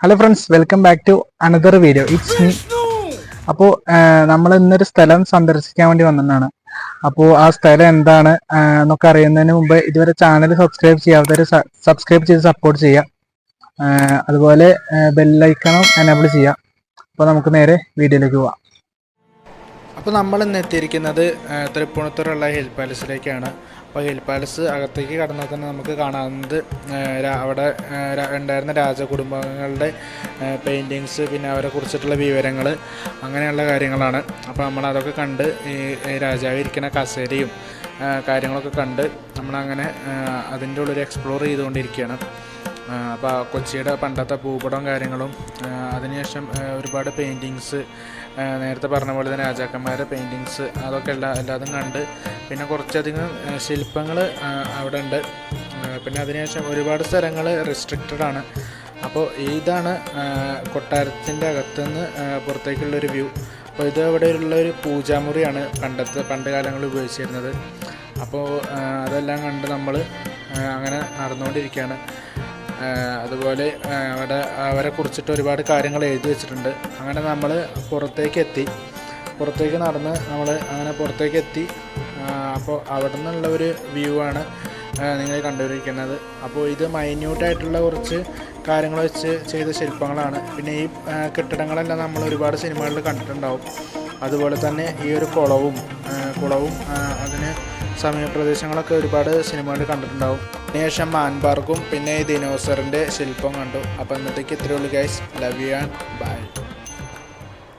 Hello friends welcome back to another video it's me അപ്പോൾ നമ്മൾ ഇന്നൊരു സ്ഥലം സന്ദർശിക്കാൻ വേണ്ടി വന്നതാണ്. അപ്പോൾ ആ സ്ഥലം എന്താണ് എന്നൊക്കെ അറിയുന്നതിന് മുമ്പ് ഇതുവരെ ചാനൽ സബ്സ്ക്രൈബ് ചെയ്യാത്തവർ സബ്സ്ക്രൈബ് ചെയ്ത് സപ്പോർട്ട് ചെയ്യുക അതുപോലെ ബെല്ലൈക്കണം എനേബിൾ ചെയ്യുക അപ്പോൾ നമുക്ക് നേരെ വീഡിയോയിലേക്ക് പോവാം. അപ്പോൾ നമ്മൾ ഇന്ന് എത്തിയിരിക്കുന്നത് തൃപ്പൂണിത്തൂരുള്ള ഹിൽ പാലസിലേക്കാണ്. അപ്പോൾ ഹിൽ പാലസ് അകത്തേക്ക് കടന്നാൽ തന്നെ നമുക്ക് കാണാവുന്നത് അവിടെ ഉണ്ടായിരുന്ന രാജകുടുംബങ്ങളുടെ പെയിന്റിങ്സ് പിന്നെ അവരെ കുറിച്ചിട്ടുള്ള വിവരങ്ങൾ അങ്ങനെയുള്ള കാര്യങ്ങളാണ്. അപ്പോൾ നമ്മൾ അതൊക്കെ കണ്ട് ഈ രാജാവ് ഇരിക്കുന്ന കസേരയും കാര്യങ്ങളൊക്കെ കണ്ട് നമ്മളങ്ങനെ അതിന്റെ ഉള്ളിൽ എക്സ്പ്ലോർ ചെയ്തുകൊണ്ടിരിക്കുകയാണ്. അപ്പോൾ കൊച്ചിയുടെ പണ്ടത്തെ പൂപടവും കാര്യങ്ങളും അതിനുശേഷം ഒരുപാട് പെയിന്റിങ്സ് നേരത്തെ പറഞ്ഞ പോലെ തന്നെ രാജാക്കന്മാരുടെ പെയിന്റിങ്സ് അതൊക്കെ എല്ലാ എല്ലാതും കണ്ട് പിന്നെ കുറച്ചധികം ശില്പങ്ങൾ അവിടെ ഉണ്ട്. പിന്നെ അതിനുശേഷം ഒരുപാട് സ്ഥലങ്ങൾ റെസ്ട്രിക്റ്റഡ് ആണ്. അപ്പോൾ ഇതാണ് കൊട്ടാരത്തിന്റെ അകത്തുനിന്ന് പുറത്തേക്കുള്ളൊരു വ്യൂ അപ്പോൾ ഇത് അവിടെ ഉള്ള ഒരു പൂജാമുറിയാണ് പണ്ടത്തെ പണ്ട് കാലങ്ങളിൽ ഉപയോഗിച്ചിരുന്നത്. അപ്പോൾ അതെല്ലാം കണ്ട് നമ്മൾ അങ്ങനെ നടന്നുകൊണ്ടിരിക്കുകയാണ്. അതുപോലെ അവിടെ അവരെ കുറിച്ചിട്ട് ഒരുപാട് കാര്യങ്ങൾ എഴുതി വെച്ചിട്ടുണ്ട്. അങ്ങനെ നമ്മൾ പുറത്തേക്ക് എത്തി. പുറത്തേക്ക് നടന്ന് നമ്മൾ അങ്ങനെ പുറത്തേക്ക് എത്തി. അപ്പോൾ അവിടെ നിന്നുള്ള ഒരു വ്യൂ ആണ് നിങ്ങൾ കണ്ടുകൊണ്ടിരിക്കുന്നത്. അപ്പോൾ ഇത് മൈന്യൂട്ടായിട്ടുള്ള കുറച്ച് കാര്യങ്ങൾ വെച്ച് ചെയ്ത ശില്പങ്ങളാണ്. പിന്നെ ഈ കെട്ടിടങ്ങളെല്ലാം നമ്മൾ ഒരുപാട് സിനിമകളിൽ കണ്ടിട്ടുണ്ടാവും. അതുപോലെ തന്നെ ഈ ഒരു കുളവും കുളവും അതിന് അതിന് സമയപ്രദേശങ്ങളൊക്കെ ഒരുപാട് സിനിമകളിൽ കണ്ടിട്ടുണ്ടാവും. അതിനുശേഷം മാൻപാർക്കും പിന്നെ ഈ ദിനോസറിന്റെ ശില്പം കണ്ടു. അപ്പോൾ ഇന്നത്തേക്ക് ഇത്രയേ ഉള്ളൂ guys love you and bye